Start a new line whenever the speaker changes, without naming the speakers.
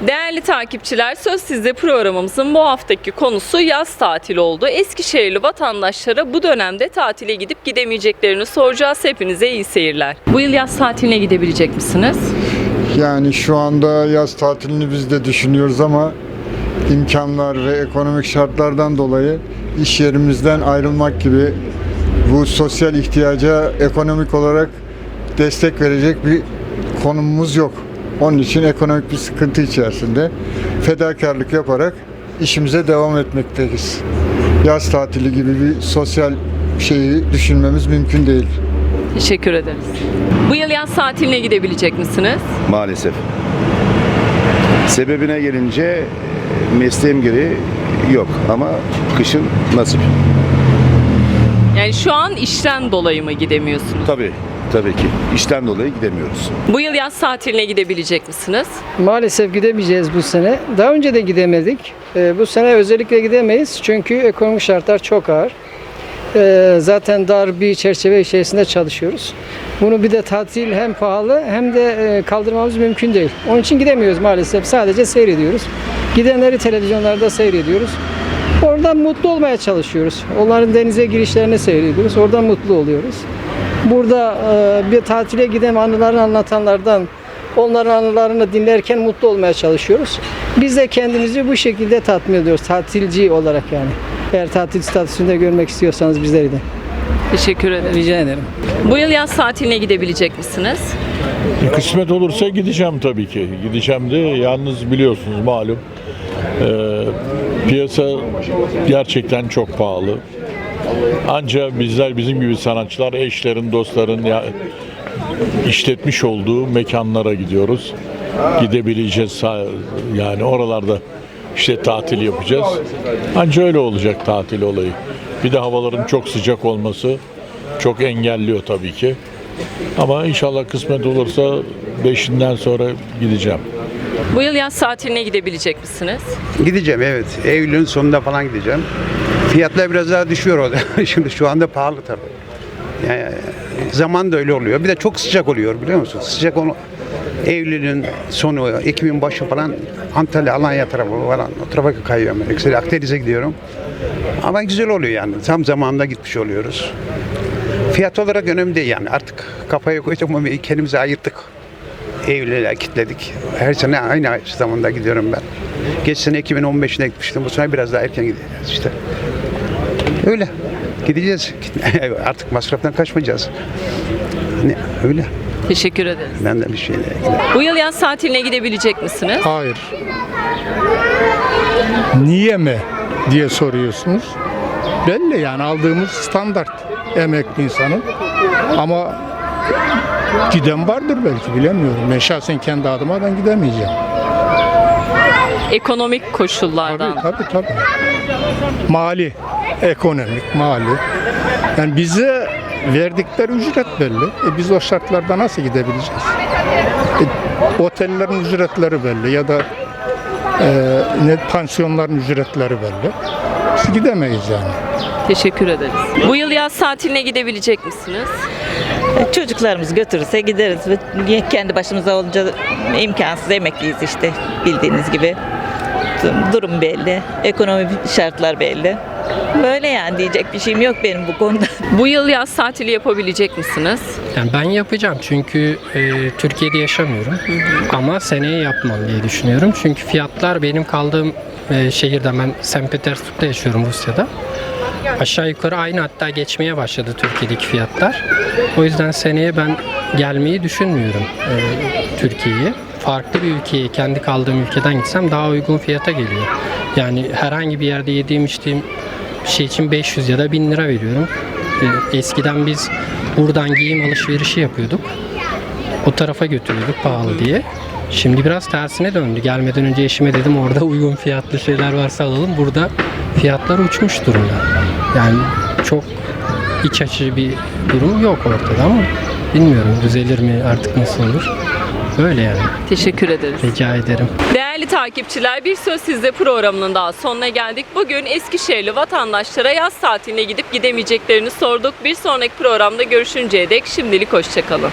Değerli takipçiler, Söz Sizde programımızın bu haftaki konusu yaz tatili oldu. Eskişehirli vatandaşlara bu dönemde tatile gidip gidemeyeceklerini soracağız. Hepinize iyi seyirler. Bu yıl yaz tatiline gidebilecek misiniz?
Yani şu anda yaz tatilini biz de düşünüyoruz ama imkanlar ve ekonomik şartlardan dolayı iş yerimizden ayrılmak gibi bu sosyal ihtiyaca ekonomik olarak destek verecek bir konumumuz yok. Onun için ekonomik bir sıkıntı içerisinde fedakarlık yaparak işimize devam etmekteyiz. Yaz tatili gibi bir sosyal şeyi düşünmemiz mümkün değil.
Teşekkür ederiz. Bu yıl yaz tatiline gidebilecek misiniz?
Maalesef. Sebebine gelince mesleğim gereği yok ama kışın nasip.
Yani şu an işten dolayı mı gidemiyorsunuz?
Tabii, tabii ki. İşten dolayı gidemiyoruz.
Bu yıl yaz tatiline gidebilecek misiniz?
Maalesef gidemeyeceğiz bu sene. Daha önce de gidemedik. Ee, bu sene özellikle gidemeyiz çünkü ekonomik şartlar çok ağır. Ee, zaten dar bir çerçeve içerisinde çalışıyoruz. Bunu bir de tatil hem pahalı hem de e, kaldırmamız mümkün değil. Onun için gidemiyoruz maalesef. Sadece seyrediyoruz. Gidenleri televizyonlarda seyrediyoruz. Oradan mutlu olmaya çalışıyoruz. Onların denize girişlerini seyrediyoruz. Oradan mutlu oluyoruz. Burada e, bir tatile giden anılarını anlatanlardan onların anılarını dinlerken mutlu olmaya çalışıyoruz. Biz de kendimizi bu şekilde tatmin ediyoruz. Tatilci olarak yani. Eğer tatil statüsünde görmek istiyorsanız bizleri de.
Teşekkür ederim.
Rica ederim.
Bu yıl yaz tatiline gidebilecek misiniz?
E, Kısmet olursa gideceğim tabii ki. Gideceğim de yalnız biliyorsunuz malum. e, piyasa gerçekten çok pahalı. Ancak bizler bizim gibi sanatçılar eşlerin, dostların ya, işletmiş olduğu mekanlara gidiyoruz. Gidebileceğiz yani oralarda işte tatil yapacağız. Ancak öyle olacak tatil olayı. Bir de havaların çok sıcak olması çok engelliyor tabii ki. Ama inşallah kısmet olursa beşinden sonra gideceğim.
Bu yıl yaz tatiline gidebilecek misiniz?
Gideceğim evet. Eylül'ün sonunda falan gideceğim. Fiyatlar biraz daha düşüyor orada. Şimdi şu anda pahalı tabii. Yani zaman da öyle oluyor. Bir de çok sıcak oluyor biliyor musun? Sıcak onu Eylül'ün sonu, Ekim'in başı falan Antalya, Alanya tarafı falan o tarafa kayıyorum. Ekseri Akdeniz'e gidiyorum. Ama güzel oluyor yani. Tam zamanında gitmiş oluyoruz. Fiyat olarak önemli değil yani. Artık kafaya koyduk ama kendimizi ayırttık. Eylül'e kilitledik. Her sene aynı zamanda gidiyorum ben. Geç sene 2015'ine gitmiştim. Bu sene biraz daha erken gideceğiz işte. Öyle. Gideceğiz. Artık masraftan kaçmayacağız. Ne? Öyle.
Teşekkür ederiz.
Ben de bir şeyle
Bu yıl yaz tatiline gidebilecek misiniz?
Hayır. Niye mi diye soruyorsunuz. Belli yani aldığımız standart emekli insanın. Ama giden vardır belki bilemiyorum. Ben şahsen kendi adıma ben gidemeyeceğim.
Ekonomik
Tabii
koşullardan.
tabii tabii. Mali, ekonomik, mali. Yani bize verdikleri ücret belli. E biz o şartlarda nasıl gidebileceğiz? E, otellerin ücretleri belli ya da e, ne pansiyonların ücretleri belli. Biz gidemeyiz yani.
Teşekkür ederiz. Bu yıl yaz tatiline gidebilecek misiniz?
Çocuklarımız götürürse gideriz. Ve Kendi başımıza olunca imkansız emekliyiz işte bildiğiniz gibi. Durum belli, ekonomi şartlar belli. Böyle yani diyecek bir şeyim yok benim bu konuda.
Bu yıl yaz tatili yapabilecek misiniz?
Yani ben yapacağım çünkü e, Türkiye'de yaşamıyorum ama seneye yapmam diye düşünüyorum. Çünkü fiyatlar benim kaldığım e, şehirde ben St. Petersburg'da yaşıyorum Rusya'da. Aşağı yukarı aynı hatta geçmeye başladı Türkiye'deki fiyatlar. O yüzden seneye ben gelmeyi düşünmüyorum e, Türkiye'ye. Farklı bir ülkeye, kendi kaldığım ülkeden gitsem daha uygun fiyata geliyor. Yani herhangi bir yerde yediğim içtiğim bir şey için 500 ya da 1000 lira veriyorum. E, Eskiden biz buradan giyim alışverişi yapıyorduk. O tarafa götürüyorduk pahalı diye. Şimdi biraz tersine döndü. Gelmeden önce eşime dedim orada uygun fiyatlı şeyler varsa alalım. Burada fiyatlar uçmuş durumda. Yani çok iç açıcı bir durum yok ortada ama bilmiyorum düzelir mi artık nasıl olur. Böyle yani.
Teşekkür ederiz.
Rica ederim.
Değerli takipçiler bir söz sizde programının daha sonuna geldik. Bugün Eskişehirli vatandaşlara yaz tatiline gidip gidemeyeceklerini sorduk. Bir sonraki programda görüşünceye dek şimdilik hoşçakalın.